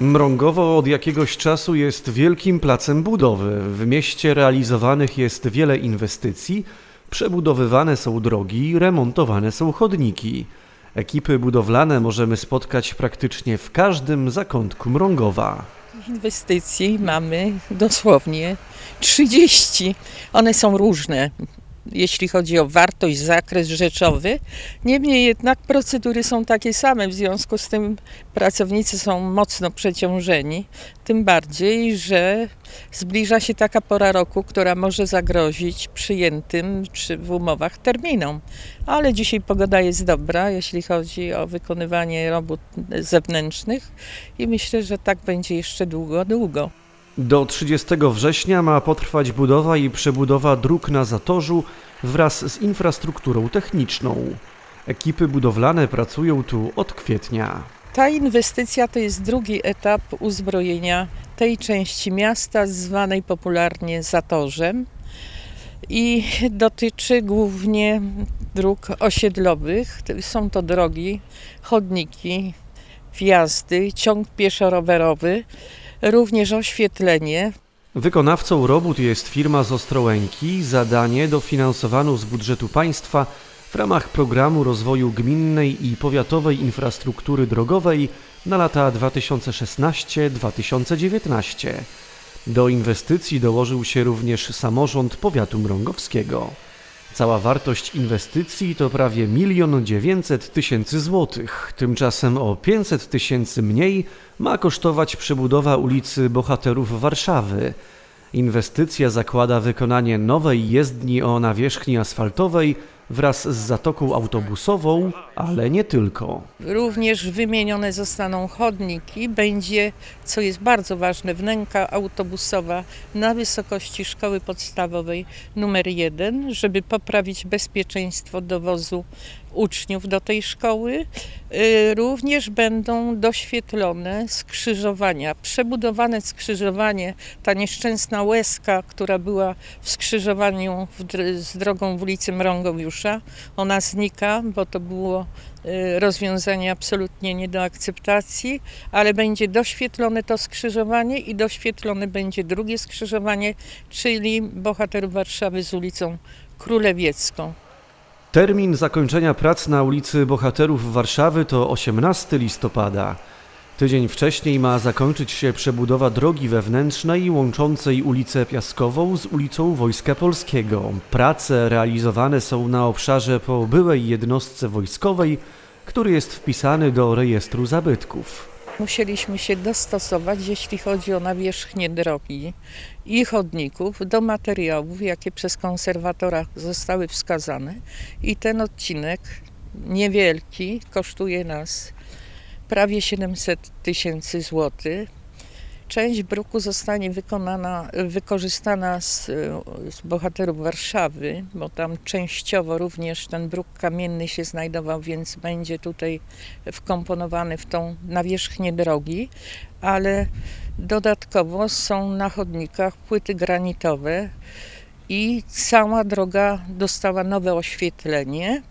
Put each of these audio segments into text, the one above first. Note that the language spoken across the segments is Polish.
Mrągowo od jakiegoś czasu jest wielkim placem budowy. W mieście realizowanych jest wiele inwestycji, przebudowywane są drogi, remontowane są chodniki. Ekipy budowlane możemy spotkać praktycznie w każdym zakątku Mrągowa. Inwestycji mamy dosłownie 30. One są różne, jeśli chodzi o wartość, zakres rzeczowy. Niemniej jednak procedury są takie same, w związku z tym pracownicy są mocno przeciążeni. Tym bardziej, że zbliża się taka pora roku, która może zagrozić przyjętym czy w umowach terminom. Ale dzisiaj pogoda jest dobra, jeśli chodzi o wykonywanie robót zewnętrznych i myślę, że tak będzie jeszcze długo, długo. Do 30 września ma potrwać budowa i przebudowa dróg na Zatorzu wraz z infrastrukturą techniczną. Ekipy budowlane pracują tu od kwietnia. Ta inwestycja to jest drugi etap uzbrojenia tej części miasta, zwanej popularnie Zatorzem. I dotyczy głównie dróg osiedlowych. Są to drogi, chodniki, wjazdy, ciąg pieszo-rowerowy, również oświetlenie. Wykonawcą robót jest firma z Ostrołęki. Zadanie dofinansowano z budżetu państwa w ramach programu rozwoju gminnej i powiatowej infrastruktury drogowej na lata 2016-2019. Do inwestycji dołożył się również samorząd powiatu mrągowskiego. Cała wartość inwestycji to prawie 1 900 tysięcy złotych. Tymczasem o 500 tysięcy mniej ma kosztować przebudowa ulicy Bohaterów Warszawy. Inwestycja zakłada wykonanie nowej jezdni o nawierzchni asfaltowej wraz z zatoką autobusową, ale nie tylko. Również wymienione zostaną chodniki. Będzie, co jest bardzo ważne, wnęka autobusowa na wysokości szkoły podstawowej numer 1, żeby poprawić bezpieczeństwo dowozu uczniów do tej szkoły. Y, Również będą doświetlone skrzyżowania, przebudowane skrzyżowanie, ta nieszczęsna łezka, która była w skrzyżowaniu z drogą w ulicy Ona znika, bo to było y, rozwiązanie absolutnie nie do akceptacji, ale będzie doświetlone to skrzyżowanie i doświetlone będzie drugie skrzyżowanie, czyli bohaterów Warszawy z ulicą Królewiecką. Termin zakończenia prac na ulicy Bohaterów Warszawy to 18 listopada. Tydzień wcześniej ma zakończyć się przebudowa drogi wewnętrznej łączącej ulicę Piaskową z ulicą Wojska Polskiego. Prace realizowane są na obszarze po byłej jednostce wojskowej, który jest wpisany do rejestru zabytków. Musieliśmy się dostosować, jeśli chodzi o nawierzchnię drogi i chodników, do materiałów, jakie przez konserwatora zostały wskazane. I ten odcinek niewielki kosztuje nas prawie 700 tysięcy złotych. Część bruku zostanie wykonana, wykorzystana z, z bohaterów Warszawy, bo tam częściowo również ten bruk kamienny się znajdował, więc będzie tutaj wkomponowany w tą nawierzchnię drogi, ale dodatkowo są na chodnikach płyty granitowe i cała droga dostała nowe oświetlenie.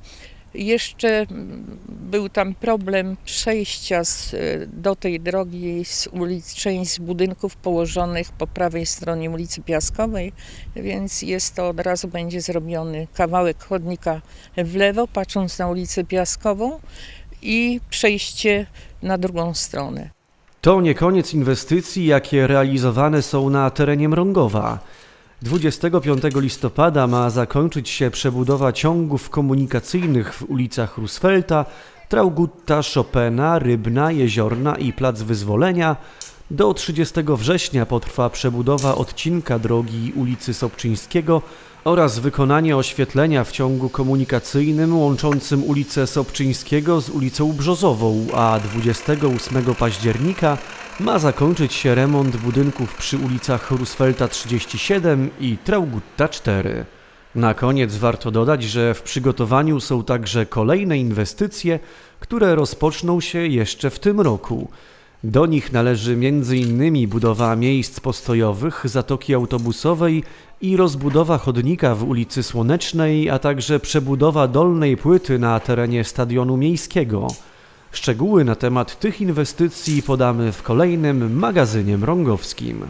Jeszcze mm, był tam problem przejścia z, do tej drogi z ulic, część z budynków położonych po prawej stronie ulicy Piaskowej, więc jest to od razu będzie zrobiony kawałek chodnika w lewo, patrząc na ulicę Piaskową i przejście na drugą stronę. To nie koniec inwestycji, jakie realizowane są na terenie Mrągowa. 25 listopada ma zakończyć się przebudowa ciągów komunikacyjnych w ulicach Roosevelta, Traugutta, Chopina, Rybna, Jeziorna i Plac Wyzwolenia. Do 30 września potrwa przebudowa odcinka drogi ulicy Sobczyńskiego oraz wykonanie oświetlenia w ciągu komunikacyjnym łączącym ulicę Sobczyńskiego z ulicą Brzozową, a 28 października ma zakończyć się remont budynków przy ulicach Roosevelta 37 i Traugutta 4. Na koniec warto dodać, że w przygotowaniu są także kolejne inwestycje, które rozpoczną się jeszcze w tym roku. Do nich należy m.in. budowa miejsc postojowych, zatoki autobusowej i rozbudowa chodnika w ulicy Słonecznej, a także przebudowa dolnej płyty na terenie stadionu miejskiego. Szczegóły na temat tych inwestycji podamy w kolejnym magazynie mrągowskim.